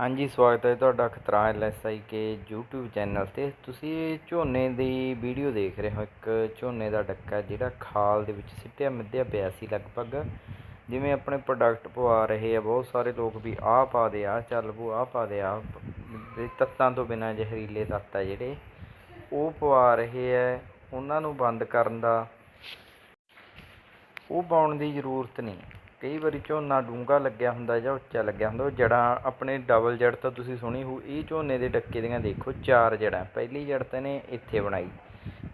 ਹਾਂਜੀ, ਸਵਾਗਤ ਹੈ ਤੁਹਾਡਾ ਖਤਰਾ ਐਲਐਸਆਈ ਕੇ YouTube ਚੈਨਲ ਤੇ। ਤੁਸੀਂ ਝੋਨੇ ਦੀ ਵੀਡੀਓ ਦੇਖ ਰਹੇ ਹੋ। ਇੱਕ ਝੋਨੇ ਦਾ ਡੱਕਾ ਜਿਹੜਾ ਖਾਲ ਦੇ ਵਿੱਚ ਸਿੱਟਿਆ, ਮਿੱਧਿਆ ਪਿਆ ਸੀ ਲਗਭਗ। ਜਿਵੇਂ ਆਪਣੇ ਪ੍ਰੋਡਕਟ ਪਵਾ ਰਹੇ ਆ, ਬਹੁਤ ਸਾਰੇ ਲੋਕ ਵੀ ਆਹ ਪਾ ਦੇ ਆ, ਚੱਲ ਪੂ ਆਹ ਪਾ ਦੇ ਆ। ਤੱਤਾਂ ਤੋਂ ਬਿਨਾਂ ਜ਼ਹਿਰੀਲੇ ਤੱਤ ਆ ਜਿਹੜੇ, ਉਹ ਪਵਾ ਰਹੇ ਆ। ਉਹਨਾਂ ਨੂੰ ਬੰਦ ਕਰਨ ਦਾ ਉਹ ਪਾਉਣ ਦੀ ਜ਼ਰੂਰਤ ਨਹੀਂ। ਕਈ ਵਾਰੀ ਝੋਨਾ ਡੂੰਘਾ ਲੱਗਿਆ ਹੁੰਦਾ ਜਾਂ ਉੱਚਾ ਲੱਗਿਆ ਹੁੰਦਾ, ਉਹ ਜੜ੍ਹਾਂ ਆਪਣੇ ਡਬਲ ਜੜ ਤਾਂ ਤੁਸੀਂ ਸੁਣੀ ਹੋਊ, ਇਹ ਝੋਨੇ ਦੇ ਡੱਕੇ ਦੀਆਂ ਦੇਖੋ, ਚਾਰ ਜੜ੍ਹਾਂ, ਪਹਿਲੀ ਜੜ ਤਾਂ ਨੇ ਇੱਥੇ ਬਣਾਈ,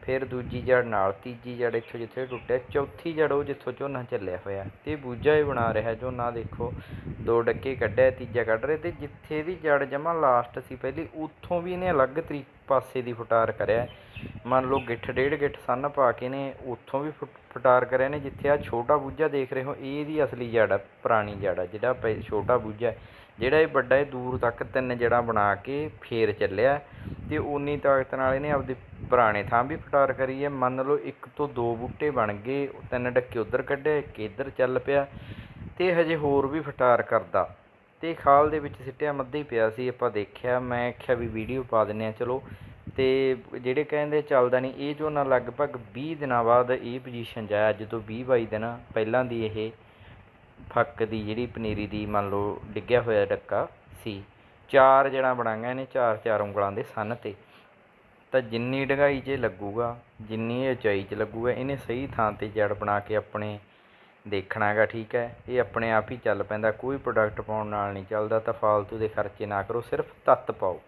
ਫਿਰ ਦੂਜੀ ਜੜ ਨਾਲ ਤੀਜੀ ਜੜ ਇੱਥੋਂ ਜਿੱਥੇ ਟੁੱਟਿਆ, ਚੌਥੀ ਜੜ ਉਹ ਜਿੱਥੋਂ ਝੋਨਾ ਚੱਲਿਆ ਹੋਇਆ, ਤੇ ਬੂਝਾ ਹੀ ਬਣਾ ਰਿਹਾ ਝੋਨਾ ਦੇਖੋ, ਦੋ ਡੱਕੇ ਕੱਢਿਆ, ਤੀਜਾ ਕੱਢ ਰਿਹਾ, ਤੇ ਜਿੱਥੇ ਦੀ ਜੜ ਜਮਾ ਲਾਸਟ ਸੀ, ਪਹਿਲੀ, ਉੱਥੋਂ ਵੀ ਇਹਨੇ ਅਲੱਗ ਤਰੀਕ ਪਾਸੇ ਦੀ ਫੁਟਾਰ ਕਰਿਆ ਮੰਨ ਲਓ ਗਿੱਠ ਡੇਢ ਗਿੱਠ ਸੰਨ ਪਾ ਕੇ ਨੇ, ਉੱਥੋਂ ਵੀ ਫੁ- ਫਟਾਰ ਕਰਿਆ ਨੇ, ਜਿੱਥੇ ਆ ਛੋਟਾ ਬੂਝਾ ਦੇਖ ਰਹੇ ਹੋ, ਇਹ ਇਹਦੀ ਅਸਲੀ ਜੜ ਆ, ਪੁਰਾਣੀ ਜੜ ਆ, ਜਿਹੜਾ ਪਹਿ- ਛੋਟਾ ਬੂਝਾ ਜਿਹੜਾ ਇਹ ਵੱਡਾ, ਇਹ ਦੂਰ ਤੱਕ ਤਿੰਨ ਜੜਾਂ ਬਣਾ ਕੇ ਫੇਰ ਚੱਲਿਆ ਤੇ ਉਨੀ ਤਾਕਤ ਨਾਲ ਇਹਨੇ ਆਪਦੇ ਪੁਰਾਣੇ ਥਾਂ ਵੀ ਫਟਾਰ ਕਰੀ ਹੈ। ਮੰਨ ਲਓ ਇੱਕ ਤੋਂ ਦੋ ਬੂਟੇ ਬਣ ਗਏ, ਤਿੰਨ ਡੱਕੇ ਉਧਰ ਕੱਢਿਆ, ਇੱਕ ਇੱਧਰ ਚੱਲ ਪਿਆ ਤੇ ਹਜੇ ਹੋਰ ਵੀ ਫਟਾਰ ਕਰਦਾ। ਤੇ ਖਾਲ ਦੇ ਵਿੱਚ ਸਿੱਟਿਆ, ਮੱਧੇ ਪਿਆ ਸੀ, ਆਪਾਂ ਦੇਖਿਆ, ਮੈਂ ਆਖਿਆ ਵੀ ਵੀਡੀਓ ਪਾ ਦਿੰਨੇ ਆ ਚਲੋ ਤੇ ਜਿਹੜੇ ਕਹਿੰਦੇ ਚੱਲਦਾ ਨਹੀਂ, ਇਹ ਝੋਨਾ ਲਗਭਗ 20 ਦਿਨਾਂ ਬਾਅਦ ਇਹ ਪੋਜੀਸ਼ਨ 'ਚ ਆਇਆ, ਅੱਜ ਤੋਂ 20 22 ਦਿਨ ਪਹਿਲਾਂ ਦੀ ਇਹ ਫੱਕ ਦੀ ਜਿਹੜੀ ਪਨੀਰੀ ਦੀ ਮੰਨ ਲਓ ਡਿੱਗਿਆ ਹੋਇਆ ਡੱਕਾ ਸੀ। ਚਾਰ ਜੜਾਂ ਬਣਾਈਆਂ ਇਹਨੇ, ਚਾਰ ਚਾਰ ਉਂਗਲਾਂ ਦੇ ਸੰਨ ਤੇ। ਤਾਂ ਜਿੰਨੀ ਡੰਗਾਈ 'ਚ ਇਹ ਲੱਗੂਗਾ, ਜਿੰਨੀ ਇਹ ਉਚਾਈ 'ਚ ਲੱਗੂਗਾ, ਇਹਨੇ ਸਹੀ ਥਾਂ ਤੇ ਜੜ ਬਣਾ ਕੇ ਆਪਣੇ ਦੇਖਣਾ ਹੈਗਾ ਠੀਕ ਹੈ। ਇਹ ਆਪਣੇ ਆਪ ਹੀ ਚੱਲ ਪੈਂਦਾ, ਕੋਈ ਪ੍ਰੋਡਕਟ ਪਾਉਣ ਨਾਲ ਨਹੀਂ ਚੱਲਦਾ, ਤਾਂ ਫਾਲਤੂ ਦੇ ਖਰਚੇ ਨਾ ਕਰੋ, ਸਿਰਫ ਤੱਤ ਪਾਓ।